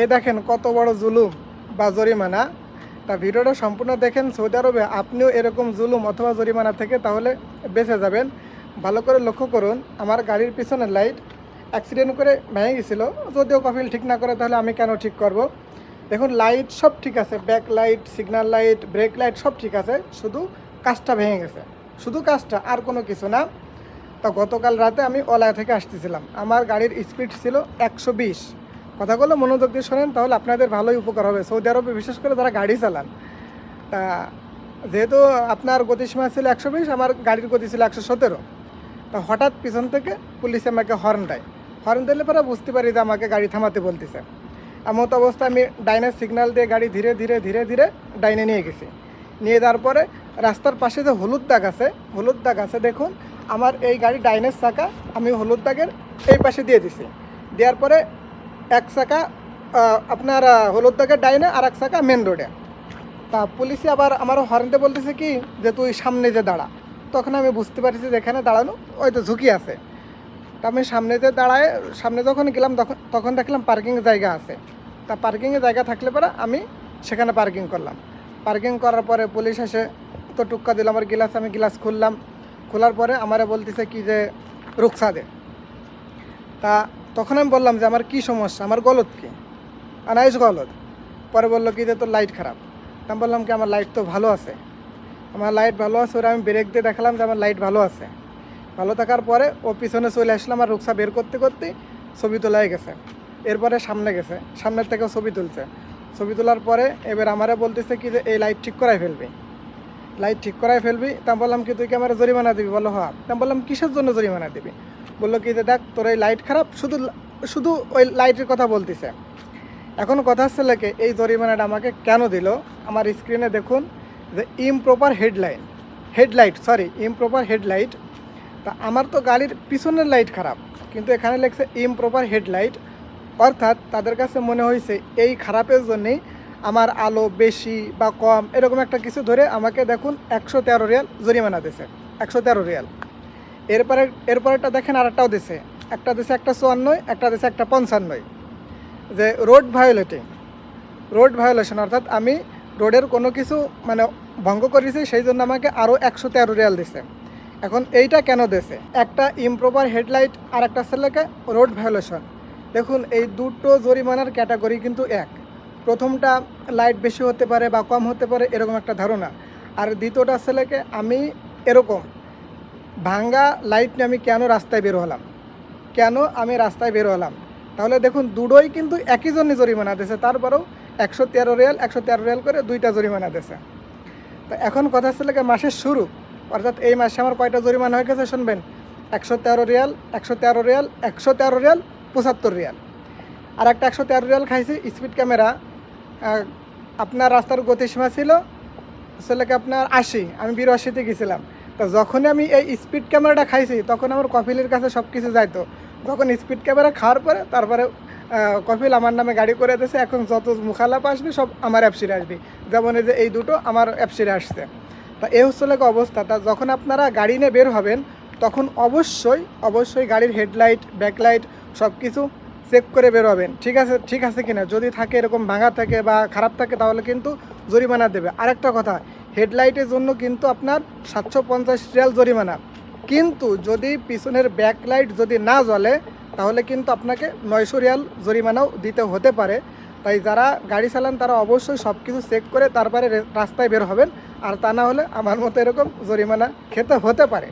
এই দেখেন কত বড় জুলুম বা জরিমানা। তা ভিডিওটা সম্পূর্ণ দেখেন। সৌদি আরবে আপনিও এরকম জুলুম অথবা জরিমানা থেকে তাহলে বেঁচে যাবেন। ভালো করে লক্ষ্য করুন, আমার গাড়ির পিছনের লাইট অ্যাক্সিডেন্ট করে ভেঙে গেছিল। যদিও কফিল ঠিক না করে, তাহলে আমি কেন ঠিক করব? দেখুন লাইট সব ঠিক আছে। Back light signal light brake light সব ঠিক আছে। শুধু কাজটা ভেঙে গেছে। শুধু কাজটা, আর কোনো কিছু না। তা গতকাল রাতে আমি ওলা থেকে আসতেছিলাম। আমার গাড়ির স্পিড ছিল একশো বিশ। কথাগুলো মনোযোগ দিয়ে শোনেন, তাহলে আপনাদের ভালোই উপকার হবে। সৌদি আরবে বিশেষ করে যারা গাড়ি চালান, তা যেহেতু আপনার গতিসীমা ছিল একশো বিশ, আমার গাড়ির গতি ছিল একশো সতেরো, তা হঠাৎ পিছন থেকে পুলিশ আমাকে হর্ন দেয়। হর্ন দিলে পরে বুঝতে পারি যে আমাকে গাড়ি থামাতে বলতেছে। এমত অবস্থা আমি ডাইনের সিগন্যাল দিয়ে গাড়ি ধীরে ধীরে ধীরে ধীরে ডাইনে নিয়ে গেছি। নিয়ে যাওয়ার পরে রাস্তার পাশে যে হলুদ দাগ আছে, হলুদ দাগ আছে, দেখুন, আমার এই গাড়ি ডাইনের চাকা আমি হলুদ দাগের এই পাশে দিয়ে দিছি। দেওয়ার পরে এক চাকা আপনার হলুদ দাগের ডাইনে আর এক চাকা মেন রোডে তা পুলিশে আবার আমারও হর্নতে বলতেছে কি, যে তুই সামনে যে দাঁড়া। তখন আমি বুঝতে পারছি যে এখানে দাঁড়ানো, ওই তো ঝুঁকি আছে। তা আমি সামনে যে দাঁড়ায়, সামনে যখন গেলাম তখন তখন দেখলাম পার্কিং জায়গা আছে। তা পার্কিংয়ে জায়গা থাকলে পরে আমি সেখানে পার্কিং করলাম। পার্কিং করার পরে পুলিশ এসে তো টুক্কা দিল, আমার গিলাস আমি গিলাস খুললাম। খোলার পরে আমারে বলতেছে কি যে, রুকসা দে। তা তখন আমি বললাম যে, আমার কি সমস্যা? আমার গলত কি? আনাইস গলত। পরে বলল কি যে, তোর লাইট খারাপ। আমি বললাম কি, আমার লাইট তো ভালো আছে। আমার লাইট ভালো আছে। ওরা আমি ব্রেক দিয়ে দেখালাম যে, আমার লাইট ভালো আছে। ভালো থাকার পরে ও পিছনে চলে আসলাম আর রুকসা বের করতে করতে, ছবি তোলাই গেছে। এরপরে সামনে গেছে। সামনের থেকেও ছবি তুলছে। ছবি তোলার পরে এবার আমারে বলতেছে কি যে, এই লাইট ঠিক করাই ফেলবি। লাইট ঠিক করাই ফেলবি? তা বললাম কি, তুই কি আমার জরিমানা দিবি? বলো হ্যাঁ। তা বললাম, কিসের জন্য জরিমানা দিবি? বলল কি দেখ, তোর এই লাইট খারাপ, শুধু শুধু ওই লাইটের কথা বলতেছে। এখন কথা হচ্ছে লেকে এই জরিমানাটা আমাকে কেন দিল? আমার স্ক্রিনে দেখুন যে improper headline headlight sorry improper headlight তা আমার তো গাড়ির পিছনের লাইট খারাপ, কিন্তু এখানে লেখছে ইমপ্রপার হেডলাইট অর্থাৎ তাদের কাছে মনে হয়েছে, এই খারাপের জন্যেই আমার আলো বেশি বা কম, এরকম একটা কিছু ধরে আমাকে দেখুন একশো তেরো রিয়াল জরিমানা দিছে একশো তেরো রিয়াল। এরপরে এরপরেটা দেখেন আরেকটাও দিছে। একটা দেশে একটা চুয়ান্নয়, একটা দেশে একটা পঞ্চান্নয়। যে রোড ভায়োলেটিং, রোড ভায়োলেশন অর্থাৎ আমি রোডের কোনো কিছু মানে ভঙ্গ করেছি, সেই জন্য আমাকে আরও একশো তেরো রিয়াল দিছে। এখন এইটা কেন দিছে? একটা ইমপ্রপার হেডলাইট আর একটা ছেলেকে রোড ভায়োলেশন। দেখুন, এই দুটো জরিমানার ক্যাটাগরি কিন্তু এক। প্রথমটা লাইট বেশি হতে পারে বা কম হতে পারে, এরকম একটা ধারণা। আর দ্বিতীয়টা ছেলেকে আমি এরকম ভাঙ্গা লাইট নিয়ে আমি কেন রাস্তায় বের হলাম? কেন আমি রাস্তায় বের হলাম? তাহলে দেখুন, দুটোই কিন্তু একই জন্য জরিমানা দিয়েছে। তারপরেও একশো তেরো রিয়াল, একশো তেরো রিয়াল করে দুইটা জরিমানা দিয়েছে। তো এখন কথা হচ্ছে কি মাসের শুরু। অর্থাৎ এই মাসে আমার কয়টা জরিমানা হয়ে গেছে শুনবেন? একশো তেরো রিয়াল, একশো তেরো রিয়াল, একশো তেরো রিয়াল, পঁচাত্তর রিয়াল। আর একটা একশো তেরো রিয়াল খাইছি, স্পিড ক্যামেরা। আপনার রাস্তার গতিসীমা ছিল ছেলেকে আপনার আশি। আমি বিরাশিতে গেছিলাম। তো যখনই আমি এই স্পিড ক্যামেরাটা খাইছি, তখন আমার কফিলের কাছে সব কিছু যাইতো। যখন স্পিড ক্যামেরা খাওয়ার পরে, তারপরে কফিল আমার নামে গাড়ি করে দিয়েছে এখন যত মুখালাপ আসবে, সব আমার অ্যাপসিরে আসবে। যেমন এই যে, এই দুটো আমার অ্যাপসিরে আসছে। তা এ হচ্ছে লাগে অবস্থা। তা যখন আপনারা গাড়ি নিয়ে বের হবেন, তখন অবশ্যই অবশ্যই গাড়ির হেডলাইট, ব্যাকলাইট সব কিছু চেক করে বের হবেন। ঠিক আছে ঠিক আছে কিনা? যদি থাকে, এরকম ভাঙা থাকে বা খারাপ থাকে, তাহলে কিন্তু জরিমানা দেবে। আরেকটা কথা হেডলাইটের জন্য কিন্তু আপনার সাতশো পঞ্চাশ রিয়াল জরিমানা। কিন্তু যদি পিছনের ব্যাকলাইট যদি না জ্বলে, তাহলে কিন্তু আপনাকে নয়শো রিয়াল জরিমানাও দিতে হতে পারে। তাই যারা গাড়ি চালান, তারা অবশ্যই সব কিছু চেক করে তারপরে রাস্তায় বের হবেন। আর তা না হলে আমার মতো এরকম জরিমানা খেতে হতে পারে।